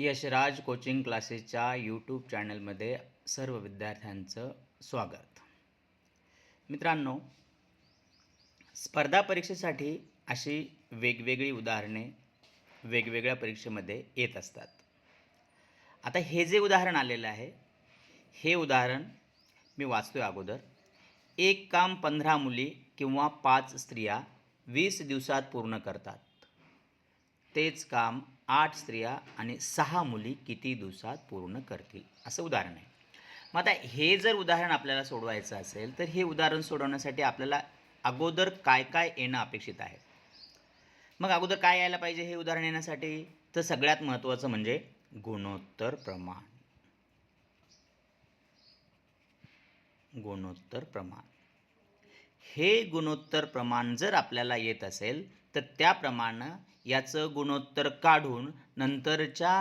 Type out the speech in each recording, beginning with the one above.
Yashraj coaching क्लासेसच्या YouTube चॅनलमध्ये सर्व विद्यार्थ्यांचं स्वागत. मित्रांनो स्पर्धा परीक्षेसाठी अशी वेगवेगळी उदाहरणे वेगवेगळ्या परीक्षेमध्ये येत असतात. आता हे जे उदाहरण आलेलं आहे हे उदाहरण मी वाचतोय अगोदर. एक काम पंधरा मुली किंवा पाच स्त्रिया वीस दिवसात पूर्ण करतात. तेच काम आठ स्त्रिया आणि सहा मुली किती दिवसात पूर्ण करतील? असं उदाहरण आहे. मग आता हे जर उदाहरण आपल्याला सोडवायचं असेल तर हे उदाहरण सोडवण्यासाठी आपल्याला अगोदर काय काय येणं अपेक्षित आहे? मग अगोदर काय यायला पाहिजे हे उदाहरण येण्यासाठी? तर सगळ्यात महत्त्वाचं म्हणजे गुणोत्तर प्रमाण. गुणोत्तर प्रमाण. हे गुणोत्तर प्रमाण जर आपल्याला येत असेल तर त्याप्रमाणे याचं गुणोत्तर काढून नंतरच्या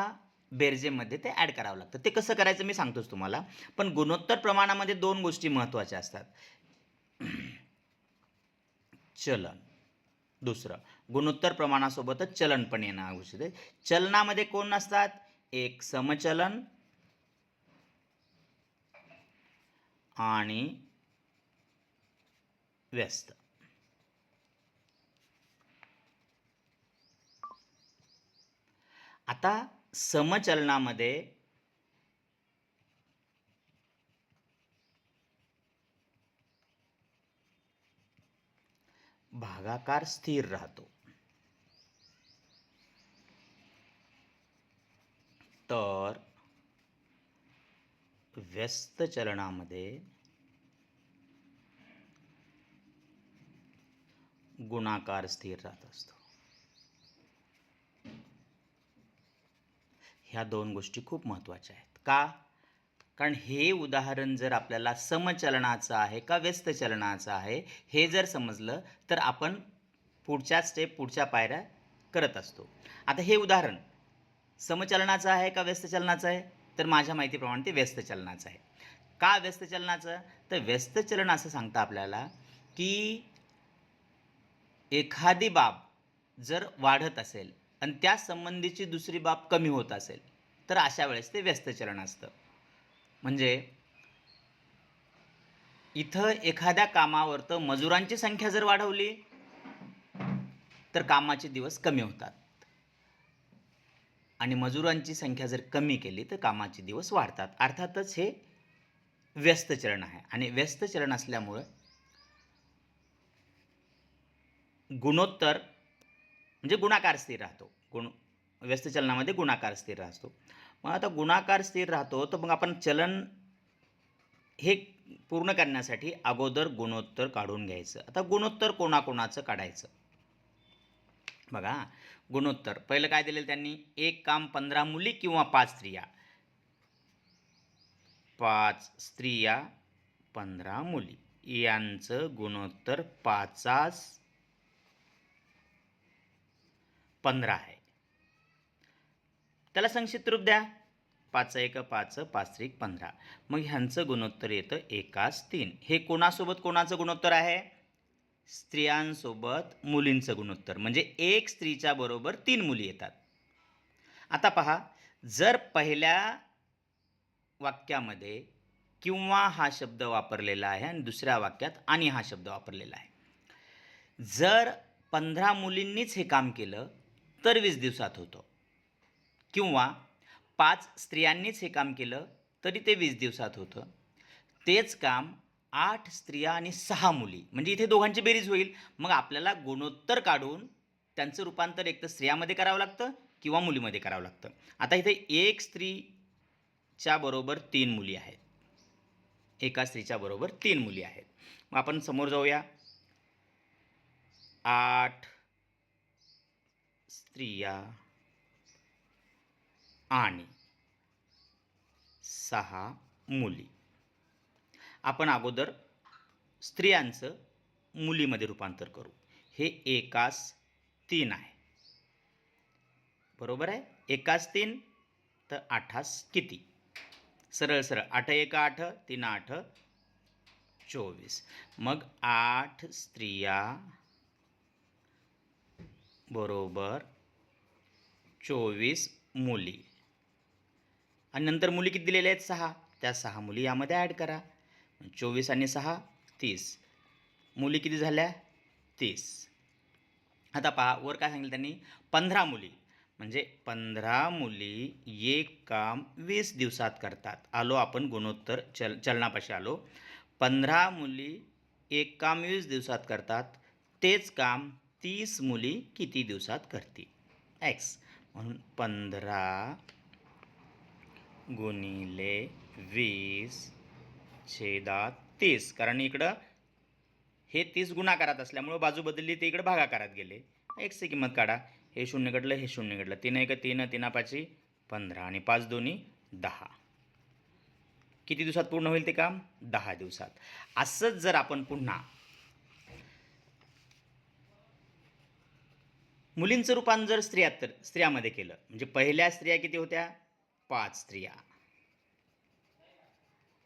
बेरजेमध्ये ते ॲड करावं लागतं. ते कसं करायचं मी सांगतोच तुम्हाला. पण गुणोत्तर प्रमाणामध्ये दोन गोष्टी महत्त्वाच्या असतात. चलन. दुसरं गुणोत्तर प्रमाणासोबतच चलन पण येणं आवश्यक आहे. चलनामध्ये कोण नसतात एक समचलन आणि व्यस्त. आता समचलनामध्ये भागाकार स्थिर राहतो. तर व्यस्त चलनामध्ये गुणाकार स्थिर राहत असतो. ह्या दोन गोष्टी खूप महत्त्वाच्या आहेत. का? कारण हे उदाहरण जर आपल्याला समचलनाचं आहे का व्यस्त चलनाचं आहे हे जर समजलं तर आपण पुढच्या स्टेप पुढच्या पायऱ्या करत असतो. आता हे उदाहरण समचलनाचं आहे का व्यस्त चलनाचं आहे? तर माझ्या माहितीप्रमाणे ते व्यस्त चलनाचं आहे. का व्यस्त चलनाचं तर व्यस्त चलन असं सांगतं आपल्याला की एखादी बाब जर वाढत असेल आणि त्या संबंधीची दुसरी बाब कमी होत असेल तर अशा वेळेस ते व्यस्तचरण असतं. म्हणजे इथं एखाद्या कामावर तर मजुरांची संख्या जर वाढवली तर कामाचे दिवस कमी होतात. आणि मजुरांची संख्या जर कमी केली तर कामाचे दिवस वाढतात. अर्थातच हे व्यस्तचरण आहे. आणि व्यस्तचरण असल्यामुळं गुणोत्तर म्हणजे गुणाकार स्थिर राहतो. गुण व्यस्त चलनामध्ये गुणाकार स्थिर राहतो. मग आता गुणाकार स्थिर राहतो तर मग आपण चलन हे पूर्ण करण्यासाठी अगोदर गुणोत्तर काढून घ्यायचं. आता गुणोत्तर कोणाकोणाचं काढायचं? बघा गुणोत्तर. पहिलं काय दिलेलं त्यांनी? एक काम पंधरा मुली किंवा पाच स्त्रिया? पाच स्त्रिया पंधरा मुली. यांचं गुणोत्तर पाचास पंधरा आहे. त्याला संक्षिप्त रूप द्या. पाच एक पाच पाच त्रिक पंधरा. मग ह्यांचं गुणोत्तर येतं एकास तीन. हे कोणासोबत कोणाचं गुणोत्तर आहे? स्त्रियांसोबत मुलींचं गुणोत्तर. म्हणजे एक स्त्रीच्या बरोबर तीन मुली येतात. आता पहा जर पहिल्या वाक्यामध्ये किंवा हा शब्द वापरलेला आहे आणि दुसऱ्या वाक्यात आणि हा शब्द वापरलेला आहे. जर पंधरा मुलींनीच हे काम केलं तर वीस दिवसात होतं. किंवा पाच स्त्रियांनीच हे काम केलं तरी ते वीस दिवसात होतं. तेच काम आठ स्त्रिया आणि सहा मुली. म्हणजे इथे दोघांची बेरीज होईल. मग आपल्याला गुणोत्तर काढून त्यांचं रूपांतर एक तर स्त्रियामध्ये करावं लागतं किंवा मुलीमध्ये करावं लागतं. आता इथे एक स्त्रीच्या बरोबर तीन मुली आहेत. एका स्त्रीच्या बरोबर तीन मुली आहेत. मग आपण समोर जाऊया. आठ स्त्रिया आणि सहा मुली. आपण अगोदर स्त्रियांचं मुलीमध्ये रूपांतर करू. हे एकास तीन आहे. बरोबर आहे? एकास तीन तर आठास किती? सरळ सरळ. आठ एक आठ तीन आठ चोवीस. मग आठ स्त्रिया बरोबर. चोवीस मुली. आणि नंतर मुली किती दिलेल्या आहेत? सहा. त्या सहा मुली यामध्ये ॲड करा. चोवीस आणि सहा तीस. मुली किती झाल्या? तीस. आता पहा वर काय सांगितलं त्यांनी? पंधरा मुली. म्हणजे पंधरा मुली एक काम वीस दिवसात करतात. आलो आपण गुणोत्तर चल चलनापाशी आलो. पंधरा मुली एक काम वीस दिवसात करतात. तेच काम तीस मुली किती दिवसात करतील एक्स म्हणून पंधरा गुणिले वीस छेदात तीस. कारण इकडं हे तीस गुणाकारात असल्यामुळं बाजू बदलली ते इकडं भागाकारात गेले. एक्सची किंमत काढा. हे शून्य घडलं हे शून्य घडलं. तीन एक तीन तीन पंधरा आणि पाच दोन्ही दहा. किती दिवसात पूर्ण होईल ते काम? दहा दिवसात. असंच जर आपण पुन्हा मुलींचं रूपांतर स्त्रिया तर स्त्रियामध्ये केलं. म्हणजे पहिल्या स्त्रिया किती होत्या? पाच स्त्रिया.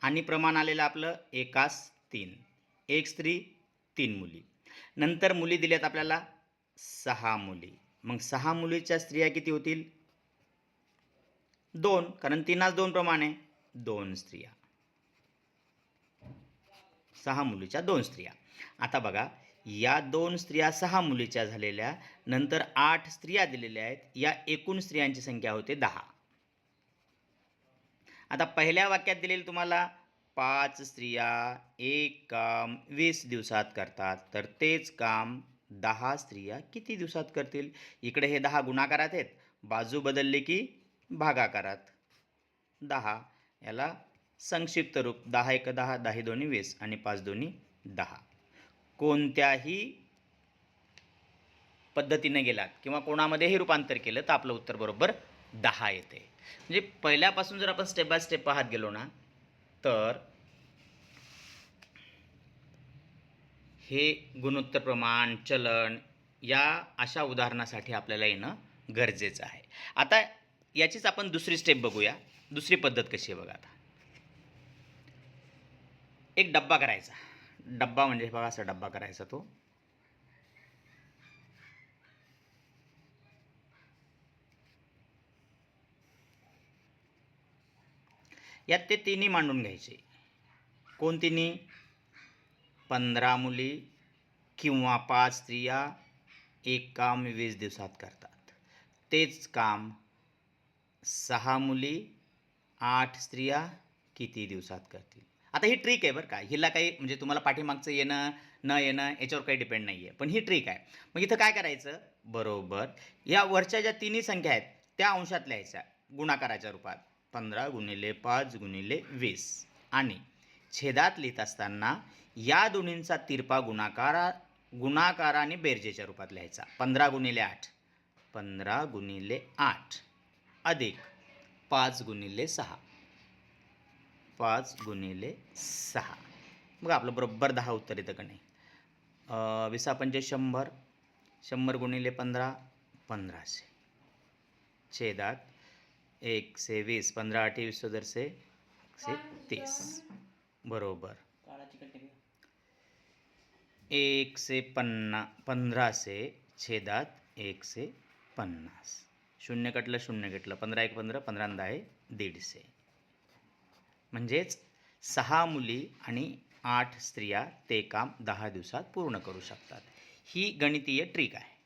आणि प्रमाण आलेलं आपलं एकास तीन. एक स्त्री तीन मुली. नंतर मुली दिल्यात आपल्याला सहा मुली. मग सहा मुलीच्या स्त्रिया किती होतील? दोन. कारण तीनाच दोन प्रमाणे दोन स्त्रिया. सहा मुलीच्या दोन स्त्रिया. आता बघा या दोन स्त्रिया सहा मुलीच्या झालेल्या नंतर आठ स्त्रिया दिलेल्या आहेत या एकूण स्त्रियांची संख्या होते दहा. आता पहिल्या वाक्यात दिलेली तुम्हाला पाच स्त्रिया एक काम वीस दिवसात करतात तर तेच काम दहा स्त्रिया किती दिवसात करतील? इकडे हे दहा गुणाकारात आहेत बाजू बदलले की भागाकारात. दहा याला संक्षिप्त रूप दहा एक दहा दहा दोन्ही वीस आणि पाच दोन्ही दहा. कोणत्याही पद्धतीने गेलात किंवा कोणामध्येही रूपांतर केलं तर आपलं उत्तर बरोबर दहा येते. म्हणजे पहिल्यापासून जर आपण स्टेप बाय स्टेप पाहत गेलो ना तर हे गुणोत्तर प्रमाण चलन या अशा उदाहरणासाठी आपल्याला येणं गरजेचं आहे. आता याचीच आपण दुसरी स्टेप बघूया. दुसरी पद्धत कशी आहे बघा आता. एक डब्बा करायचा. डब्बा म्हणजे बघा असा डब्बा करायचा तो. यात ते तिन्ही मांडून घ्यायचे. कोण तिन्ही पंधरा मुली किंवा पाच स्त्रिया एक काम वीस दिवसात करतात. तेच काम सहा मुली आठ स्त्रिया किती दिवसात करतील? आता ही ट्रिक आहे बरं का. हिला काही म्हणजे तुम्हाला पाठीमागचं येणं न येणं याच्यावर काही डिपेंड नाही आहे पण ही ट्रिक आहे. मग इथं काय करायचं? बरोबर. या वरच्या ज्या तिन्ही संख्या आहेत त्या अंशात लिहायच्या. गुणाकाराच्या रूपात. पंधरा गुणिले पाच गुणिले वीस. आणि छेदात लिहित असताना या दोन्हींचा तिरपा गुणाकारा गुणाकाराने बेरजेच्या रूपात लिहायचा. पंधरा गुणिले आठ. पंधरा गुणिले आठ. अधिक पाच गुणिले सहा. पाच गुणिले सहा. बघा आपलं बरोबर दहा उत्तर येतं का नाही? विसा पंचे शंभर शंभर गुणिले पंधरा पंधराशे. छेदात एक से वीस पंधरा अठ्ठावीस वीस एकशे से तीस. बरोबर. एक से पन्ना पंधराशे छेदात एकशे पन्नास. शून्य कटलं शून्य कटलं पंधरा एक पंधरा पंधरा दहा आहे दीडशे. म्हणजेच सहा मुली आणि आठ स्त्रिया ते काम दहा दिवसात पूर्ण करू शकतात. ही गणितीय ट्रिक आहे.